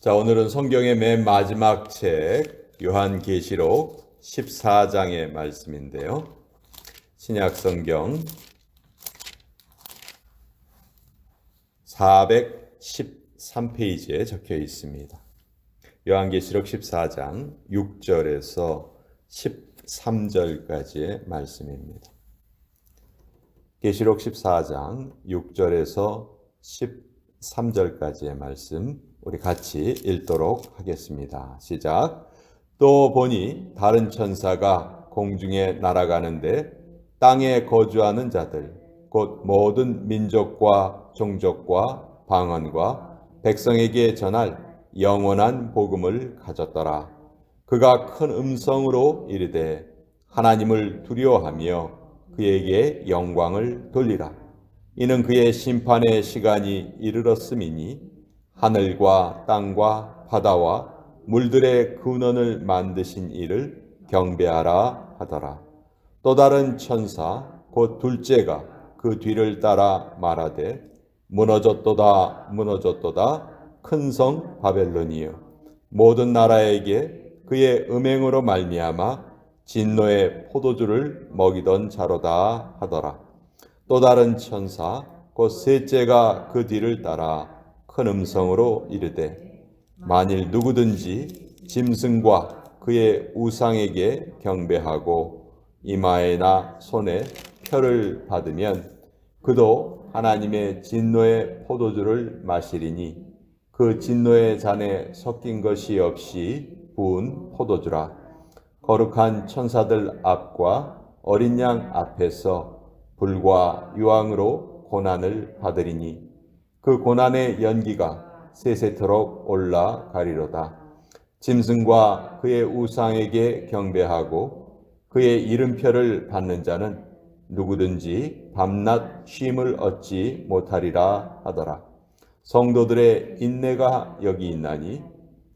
자, 오늘은 성경의 맨 마지막 책 요한계시록 14장의 말씀인데요. 신약 성경 413페이지에 적혀 있습니다. 요한계시록 14장 6절에서 13절까지의 말씀입니다. 계시록 14장 6절에서 13절까지의 말씀 우리 같이 읽도록 하겠습니다. 시작. 또 보니 다른 천사가 공중에 날아가는데 땅에 거주하는 자들 곧 모든 민족과 종족과 방언과 백성에게 전할 영원한 복음을 가졌더라. 그가 큰 음성으로 이르되 하나님을 두려워하며 그에게 영광을 돌리라. 이는 그의 심판의 시간이 이르렀음이니 하늘과 땅과 바다와 물들의 근원을 만드신 이를 경배하라 하더라. 또 다른 천사 곧 둘째가 그 뒤를 따라 말하되 무너졌도다 무너졌도다 큰 성 바벨론이요 모든 나라에게 그의 음행으로 말미암아 진노의 포도주를 먹이던 자로다 하더라. 또 다른 천사 곧 셋째가 그 뒤를 따라 큰 음성으로 이르되 만일 누구든지 짐승과 그의 우상에게 경배하고 이마에나 손에 표를 받으면 그도 하나님의 진노의 포도주를 마시리니 그 진노의 잔에 섞인 것이 없이 부은 포도주라. 거룩한 천사들 앞과 어린 양 앞에서 불과 유황으로 고난을 받으리니 그 고난의 연기가 세세토록 올라가리로다. 짐승과 그의 우상에게 경배하고 그의 이름표를 받는 자는 누구든지 밤낮 쉼을 얻지 못하리라 하더라. 성도들의 인내가 여기 있나니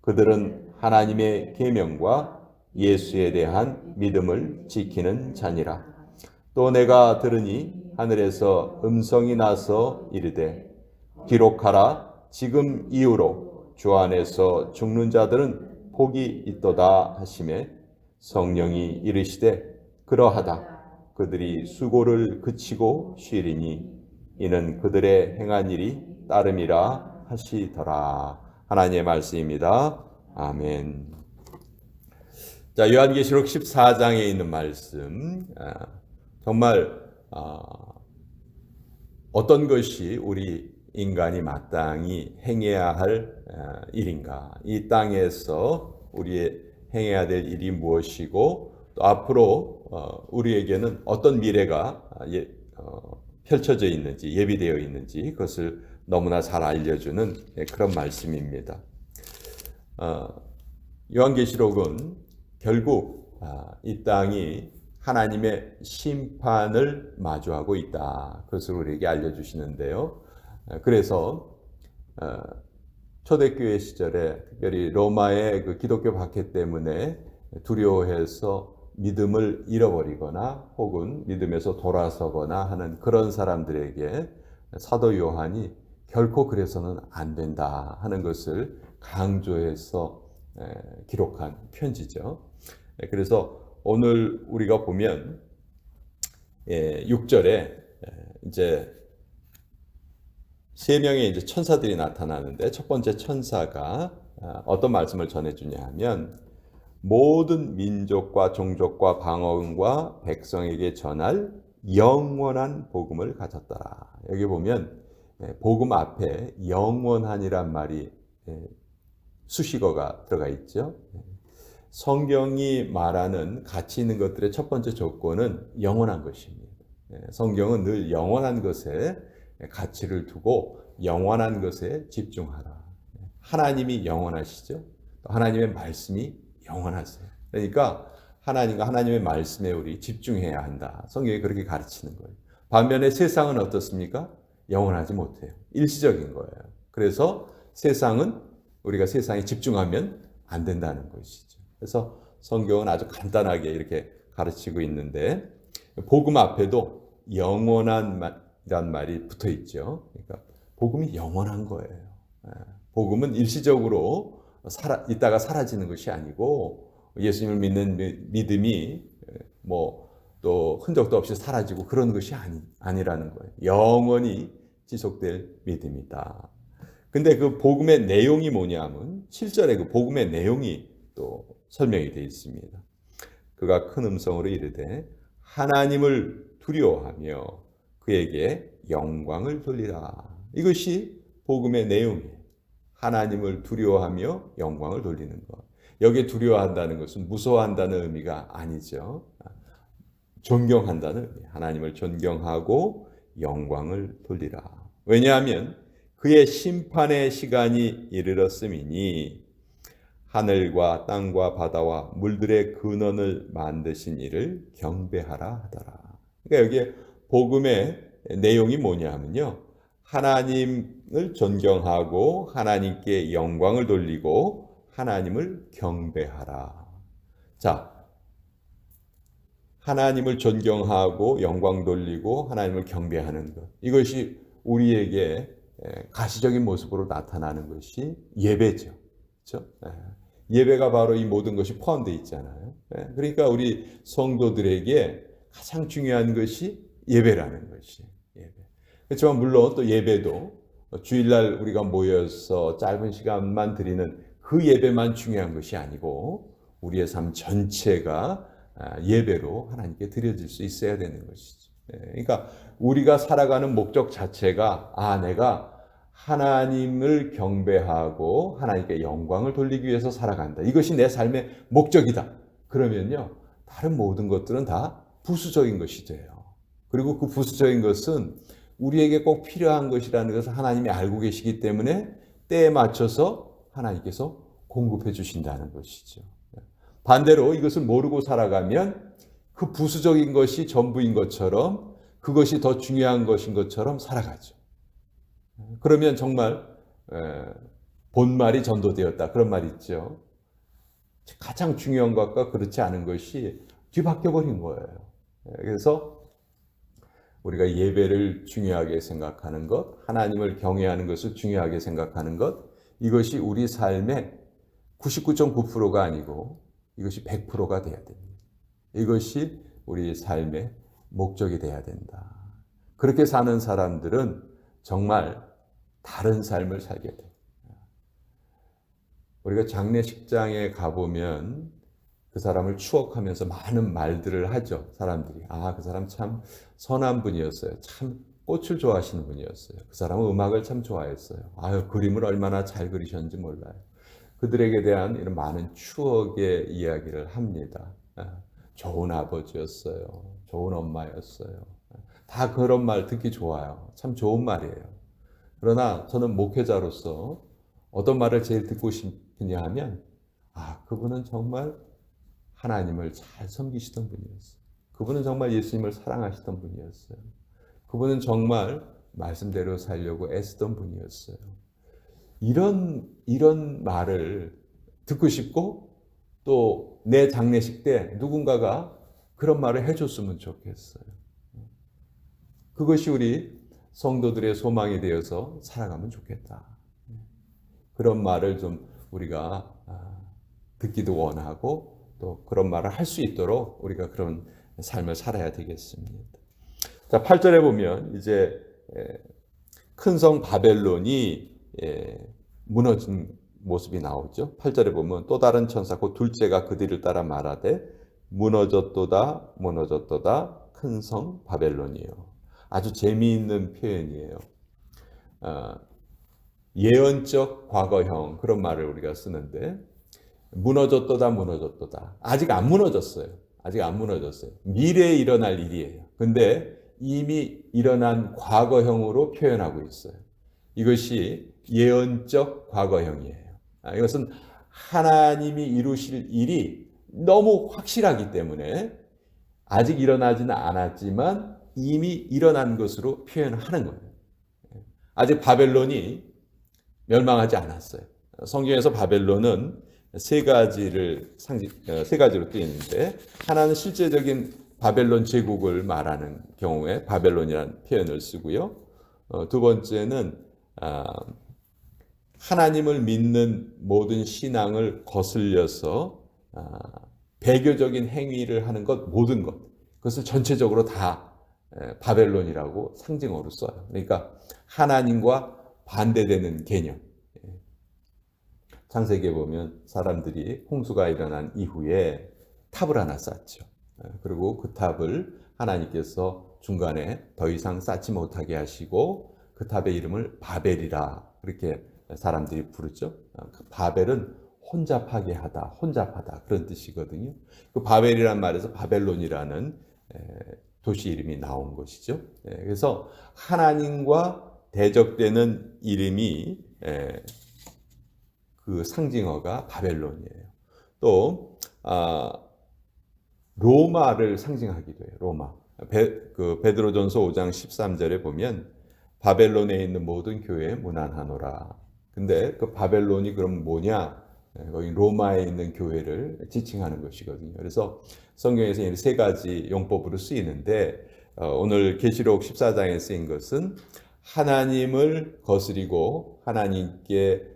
그들은 하나님의 계명과 예수에 대한 믿음을 지키는 자니라. 또 내가 들으니 하늘에서 음성이 나서 이르되 기록하라. 지금 이후로 주 안에서 죽는 자들은 복이 있도다 하심에 성령이 이르시되 그러하다. 그들이 수고를 그치고 쉬리니 이는 그들의 행한 일이 따름이라 하시더라. 하나님의 말씀입니다. 아멘. 자 요한계시록 14장에 있는 말씀. 아, 정말 아, 어떤 것이 우리 인간이 마땅히 행해야 할 어, 일인가? 이 땅에서 우리 행해야 될 일이 무엇이고 또 앞으로 어, 우리에게는 어떤 미래가 예, 어, 펼쳐져 있는지 예비되어 있는지 그것을 너무나 잘 알려주는 예, 그런 말씀입니다. 요한계시록은 결국 아, 이 땅이 하나님의 심판을 마주하고 있다. 그것을 우리에게 알려주시는데요. 어, 그래서 어, 초대교회 시절에 특별히 로마의 그 기독교 박해 때문에 두려워해서 믿음을 잃어버리거나 혹은 믿음에서 돌아서거나 하는 그런 사람들에게 사도 요한이 결코 그래서는 안 된다 하는 것을 강조해서 기록한 편지죠. 그래서 오늘 우리가 보면 6절에 예, 이제 세 명의 이제 천사들이 나타나는데 첫 번째 천사가 아, 어떤 말씀을 전해주냐 하면 모든 민족과 종족과 방언과 백성에게 전할 영원한 복음을 가졌더라. 여기 보면 예, 복음 앞에 영원한이란 말이 예, 수식어가 들어가 있죠. 성경이 말하는 가치 있는 것들의 첫 번째 조건은 영원한 것입니다. 예, 성경은 늘 영원한 것에 가치를 두고 영원한 것에 집중하라. 하나님이 영원하시죠. 하나님의 말씀이 영원하세요. 그러니까 하나님과 하나님의 말씀에 우리 집중해야 한다. 성경이 그렇게 가르치는 거예요. 반면에 세상은 어떻습니까? 영원하지 못해요. 일시적인 거예요. 그래서 세상은 우리가 세상에 집중하면 안 된다는 것이죠. 그래서 성경은 아주 간단하게 이렇게 가르치고 있는데 복음 앞에도 영원한 이 란 말이 붙어 있죠. 그러니까 복음이 영원한 거예요. 예. 복음은 일시적으로 살아, 있다가 사라지는 것이 아니고 예수님을 믿는 미- 믿음이 뭐 또 흔적도 없이 사라지고 그런 것이 아니, 아니라는 거예요. 영원히 지속될 믿음이다. 근데 그 복음의 내용이 뭐냐면 7절에 그 복음의 내용이 또 설명이 되어 있습니다. 그가 큰 음성으로 이르되 하나님을 두려워하며 그에게 영광을 돌리라. 이것이 복음의 내용이에요. 하나님을 두려워하며 영광을 돌리는 것. 여기에 두려워한다는 것은 무서워한다는 의미가 아니죠. 존경한다는 의미. 하나님을 존경하고 영광을 돌리라. 왜냐하면 그의 심판의 시간이 이르렀음이니 하늘과 땅과 바다와 물들의 근원을 만드신 이를 경배하라 하더라. 그러니까 여기에 복음의 내용이 뭐냐면요. 하나님을 존경하고 하나님께 영광을 돌리고 하나님을 경배하라. 자, 하나님을 존경하고 영광 돌리고 하나님을 경배하는 것. 이것이 우리에게 가시적인 모습으로 나타나는 것이 예배죠. 그렇죠? 예배가 바로 이 모든 것이 포함되어 있잖아요. 그러니까 우리 성도들에게 가장 중요한 것이 예배라는 것이 예배. 그렇지만 물론 또 예배도 주일날 우리가 모여서 짧은 시간만 드리는 그 예배만 중요한 것이 아니고 우리의 삶 전체가 예배로 하나님께 드려질 수 있어야 되는 것이죠. 그러니까 우리가 살아가는 목적 자체가 아 내가 하나님을 경배하고 하나님께 영광을 돌리기 위해서 살아간다. 이것이 내 삶의 목적이다. 그러면요 다른 모든 것들은 다 부수적인 것이 돼요. 그리고 그 부수적인 것은 우리에게 꼭 필요한 것이라는 것을 하나님이 알고 계시기 때문에 때에 맞춰서 하나님께서 공급해 주신다는 것이죠. 반대로 이것을 모르고 살아가면 그 부수적인 것이 전부인 것처럼 그것이 더 중요한 것인 것처럼 살아가죠. 그러면 정말 본말이 전도되었다. 그런 말 있죠. 가장 중요한 것과 그렇지 않은 것이 뒤바뀌어 버린 거예요. 그래서 우리가 예배를 중요하게 생각하는 것, 하나님을 경외하는 것을 중요하게 생각하는 것, 이것이 우리 삶의 99.9%가 아니고 이것이 100%가 돼야 됩니다. 이것이 우리 삶의 목적이 돼야 된다. 그렇게 사는 사람들은 정말 다른 삶을 살게 돼. 우리가 장례식장에 가보면 그 사람을 추억하면서 많은 말들을 하죠. 사람들이. 아, 그 사람 참 선한 분이었어요. 참 꽃을 좋아하시는 분이었어요. 그 사람은 음악을 참 좋아했어요. 아유, 그림을 얼마나 잘 그리셨는지 몰라요. 그들에게 대한 이런 많은 추억의 이야기를 합니다. 좋은 아버지였어요. 좋은 엄마였어요. 다 그런 말 듣기 좋아요. 참 좋은 말이에요. 그러나 저는 목회자로서 어떤 말을 제일 듣고 싶으냐 하면, 아, 그분은 정말 하나님을 잘 섬기시던 분이었어요. 그분은 정말 예수님을 사랑하시던 분이었어요. 그분은 정말 말씀대로 살려고 애쓰던 분이었어요. 이런 이런 말을 듣고 싶고 또 내 장례식 때 누군가가 그런 말을 해줬으면 좋겠어요. 그것이 우리 성도들의 소망이 되어서 살아가면 좋겠다. 그런 말을 좀 우리가 듣기도 원하고 또 그런 말을 할 수 있도록 우리가 그런 삶을 살아야 되겠습니다. 자, 8절에 보면 이제 큰 성 바벨론이 무너진 모습이 나오죠. 8절에 보면 또 다른 천사 곧 둘째가 그들을 따라 말하되 무너졌도다 무너졌도다 큰 성 바벨론이요. 아주 재미있는 표현이에요. 어, 예언적 과거형 그런 말을 우리가 쓰는데 무너졌도다 무너졌도다 아직 안 무너졌어요. 아직 안 무너졌어요. 미래에 일어날 일이에요. 근데 이미 일어난 과거형으로 표현하고 있어요. 이것이 예언적 과거형이에요. 이것은 하나님이 이루실 일이 너무 확실하기 때문에 아직 일어나지는 않았지만 이미 일어난 것으로 표현하는 거예요. 아직 바벨론이 멸망하지 않았어요. 성경에서 바벨론은 세 가지를 상징 세 가지로 뜨이는데 하나는 실제적인 바벨론 제국을 말하는 경우에 바벨론이라는 표현을 쓰고요. 두 번째는 하나님을 믿는 모든 신앙을 거슬려서 아, 배교적인 행위를 하는 것 모든 것 그것을 전체적으로 다 에, 바벨론이라고 상징어로 써요. 그러니까 하나님과 반대되는 개념. 예. 창세기에 보면 사람들이 홍수가 일어난 이후에 탑을 하나 쌓죠. 예, 그리고 그 탑을 하나님께서 중간에 더 이상 쌓지 못하게 하시고 그 탑의 이름을 바벨이라 그렇게 사람들이 부르죠. 아, 그 바벨은 혼잡하게 하다, 혼잡하다 그런 뜻이거든요. 그 바벨이란 말에서 바벨론이라는 도시 이름이 나온 것이죠. 그래서 하나님과 대적되는 이름이 그 상징어가 바벨론이에요. 또 아, 로마를 상징하기도 해요. 로마. 베, 그 베드로전서 5장 13절에 보면 바벨론에 있는 모든 교회 무난하노라. 근데 그 바벨론이 그럼 뭐냐? 네, 거기 로마에 있는 교회를 지칭하는 것이거든요. 그래서 성경에서 이세 가지 용법으로 쓰이는데 어, 오늘 계시록 14장에 쓰인 것은 하나님을 거스리고 하나님께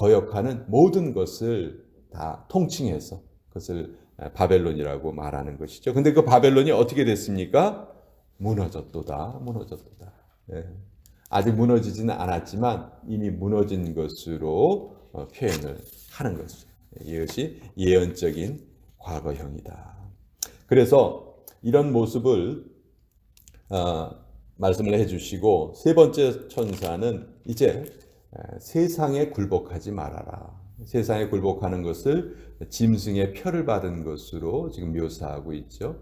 거역하는 모든 것을 다 통칭해서 그것을 바벨론이라고 말하는 것이죠. 근데 그 바벨론이 어떻게 됐습니까? 무너졌도다, 무너졌도다. 네. 아직 무너지지는 않았지만 이미 무너진 것으로 어, 표현을 하는 것이죠. 이것이 예언적인 과거형이다. 그래서 이런 모습을 어, 말씀을 해주시고 세 번째 천사는 이제 세상에 굴복하지 말아라. 세상에 굴복하는 것을 짐승의 표를 받은 것으로 지금 묘사하고 있죠.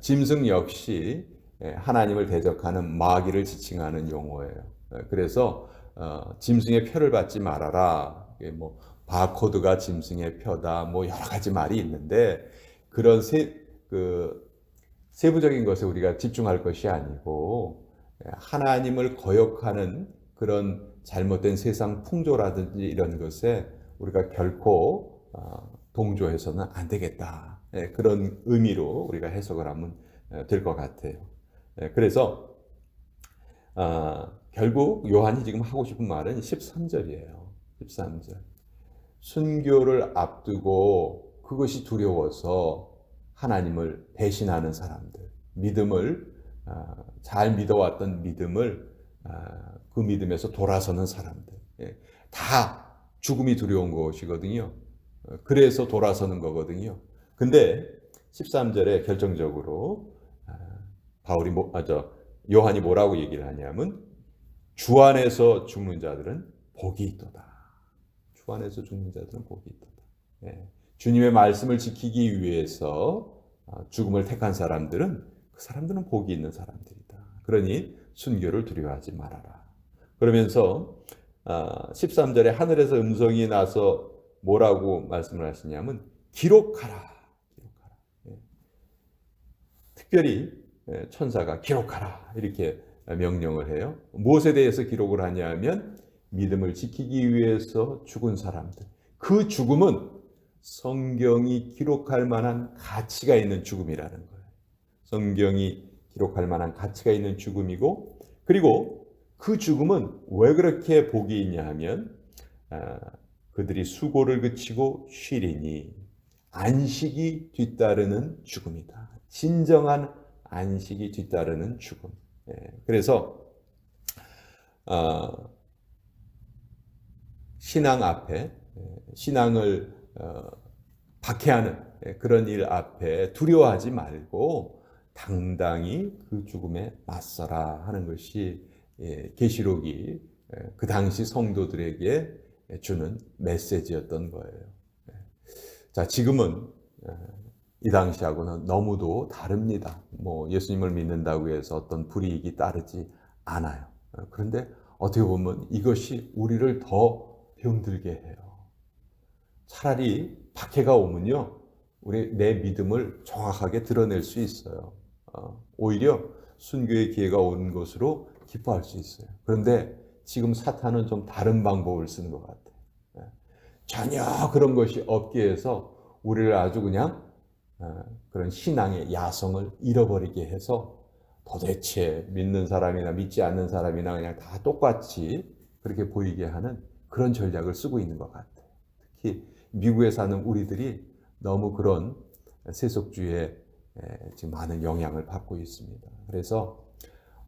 짐승 역시 하나님을 대적하는 마귀를 지칭하는 용어예요. 그래서 어, 짐승의 표를 받지 말아라. 뭐 바코드가 짐승의 표다. 뭐 여러 가지 말이 있는데 그런 세, 그 세부적인 것에 우리가 집중할 것이 아니고 하나님을 거역하는 그런 잘못된 세상 풍조라든지 이런 것에 우리가 결코 어, 동조해서는 안 되겠다. 예, 그런 의미로 우리가 해석을 하면 어, 될것 같아요. 예, 그래서 어, 결국 요한이 지금 하고 싶은 말은 13절이에요. 13절. 순교를 앞두고 그것이 두려워서 하나님을 배신하는 사람들, 믿음을 잘 믿어왔던 믿음을 그 믿음에서 돌아서는 사람들, 예, 다 죽음이 두려운 것이거든요. 그래서 돌아서는 거거든요. 근데 13절에 결정적으로 아, 바울이 뭐, 아, 저, 요한이 뭐라고 얘기를 하냐면 주 안에서 죽는 자들은 복이 있도다. 주 안에서 죽는 자들은 복이 있도다. 예. 주님의 말씀을 지키기 위해서 아, 죽음을 택한 사람들은 그 사람들은 복이 있는 사람들이다. 그러니 순교를 두려워하지 말아라. 그러면서 13절에 아, 하늘에서 음성이 나서 뭐라고 말씀을 하시냐면 기록하라. 기록하라. 예. 특별히 예, 천사가 기록하라 이렇게 명령을 해요. 무엇에 대해서 기록을 하냐면 믿음을 지키기 위해서 죽은 사람들. 그 죽음은 성경이 기록할 만한 가치가 있는 죽음이라는 거예요. 성경이 기록할 만한 가치가 있는 죽음이고 그리고 그 죽음은 왜 그렇게 복이 있냐 하면 아, 그들이 수고를 그치고 쉬리니 안식이 뒤따르는 죽음이다. 진정한 안식이 뒤따르는 죽음. 예, 그래서 아, 신앙 앞에 예, 신앙을 어, 박해하는 예, 그런 일 앞에 두려워하지 말고 당당히 그 죽음에 맞서라 하는 것이 예, 계시록이 예, 그 당시 성도들에게 주는 메시지였던 거예요. 예. 자, 지금은 이 당시하고는 너무도 다릅니다. 뭐 예수님을 믿는다고 해서 어떤 불이익이 따르지 않아요. 그런데 어떻게 보면 이것이 우리를 더 병들게 해요. 차라리 박해가 오면요, 우리 내 믿음을 정확하게 드러낼 수 있어요. 어, 오히려 순교의 기회가 온 것으로 기뻐할 수 있어요. 그런데 지금 사탄은 좀 다른 방법을 쓰는 것 같아요. 예. 전혀 그런 것이 없게 해서 우리를 아주 그냥 어, 그런 신앙의 야성을 잃어버리게 해서 도대체 믿는 사람이나 믿지 않는 사람이나 그냥 다 똑같이 그렇게 보이게 하는 그런 전략을 쓰고 있는 것 같아요. 특히 미국에 사는 우리들이 너무 그런 세속주의에 에, 지금 많은 영향을 받고 있습니다. 그래서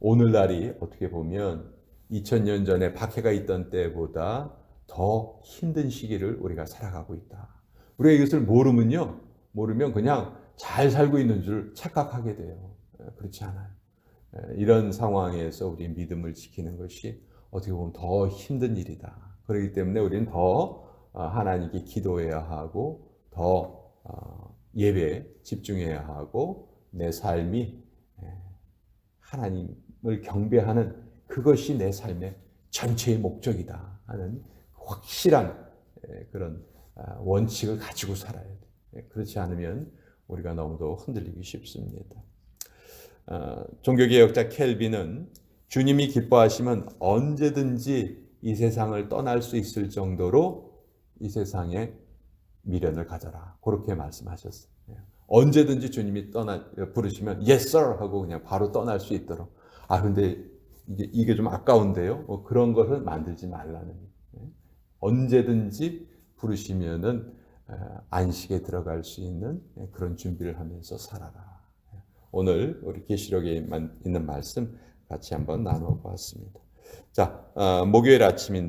오늘날이 어떻게 보면 2000년 전에 박해가 있던 때보다 더 힘든 시기를 우리가 살아가고 있다. 우리가 이것을 모르면요, 모르면 그냥 잘 살고 있는 줄 착각하게 돼요. 에, 그렇지 않아요. 에, 이런 상황에서 우리 믿음을 지키는 것이 어떻게 보면 더 힘든 일이다. 그렇기 때문에 우리는 더 어, 하나님께 기도해야 하고 더 어, 예배에 집중해야 하고 내 삶이 에, 하나님을 경배하는 그것이 내 삶의 전체의 목적이다 하는 확실한 에, 그런 아, 원칙을 가지고 살아야 돼. 예, 그렇지 않으면 우리가 너무도 흔들리기 쉽습니다. 어, 종교개혁자 켈빈은 주님이 기뻐하시면 언제든지 이 세상을 떠날 수 있을 정도로 이 세상에 미련을 가져라. 그렇게 말씀하셨어요. 예. 언제든지 주님이 떠나 부르시면 yes sir 하고 그냥 바로 떠날 수 있도록. 아 근데 이게 이게 좀 아까운데요. 뭐 그런 것을 만들지 말라는. 예. 언제든지 부르시면은 에, 안식에 들어갈 수 있는 예, 그런 준비를 하면서 살아라. 예. 오늘 우리 계시록에 있는 말씀 같이 한번 나눠 보았습니다. 자, 어, 목요일 아침인데